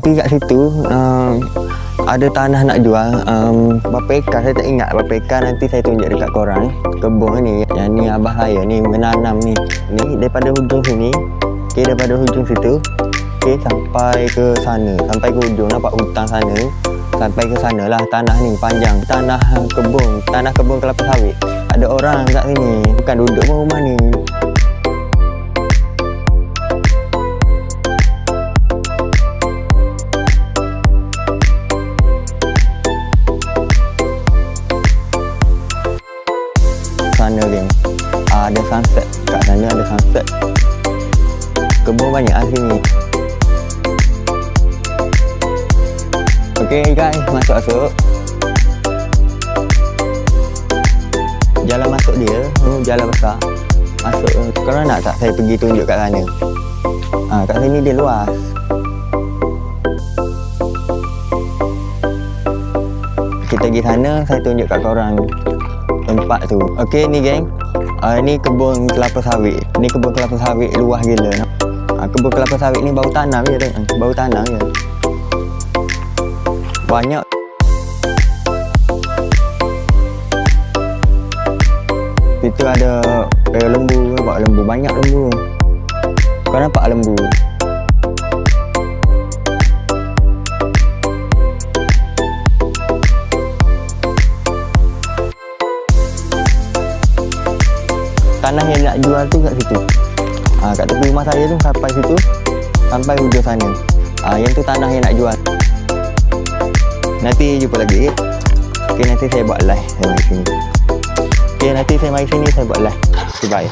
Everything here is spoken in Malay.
Tapi kat situ uh, ada tanah nak jual. Um, berapa ekar? Saya tak ingat berapa ekar. Nanti saya tunjuk dekat korang. Kebun ni yang ni abah saya ni menanam ni. Ni daripada hujung sini. Okay, daripada hujung situ. Okay, sampai ke sana. Sampai ke hujung nampak hutang sana. Sampai ke sana lah tanah ni panjang. Tanah kebun tanah kebun kelapa sawit. Ada orang kat sini. Bukan duduk rumah ni sana geng ah, ada sunset. Kat sana ada sunset. Kebun banyak lah sini. Ok guys. Masuk-masuk. Jalan masuk dia. Hmm, jalan besar. Masuk. Korang nak tak saya pergi tunjuk kat sana? Ah, kat sini dia luas. Kita pergi sana saya tunjuk kat korang tempat tu. Okey ni geng. Uh, Ni kebun kelapa sawit. Ni kebun kelapa sawit luas gila. Uh, Kebun kelapa sawit ni baru tanam je tengok. Baru tanam je. Banyak. Situ ada lembu. Nampak lembu? Banyak lembu. Kau nampak lembu tanah yang nak jual tu kat situ. Ha, kat tepi rumah saya tu sampai situ sampai hujung sana. Ha, yang tu tanah yang nak jual. Nanti jumpa lagi. Okay? okay nanti saya buat live. Saya mari sini. Okay nanti saya mari sini saya buat live. Okay bye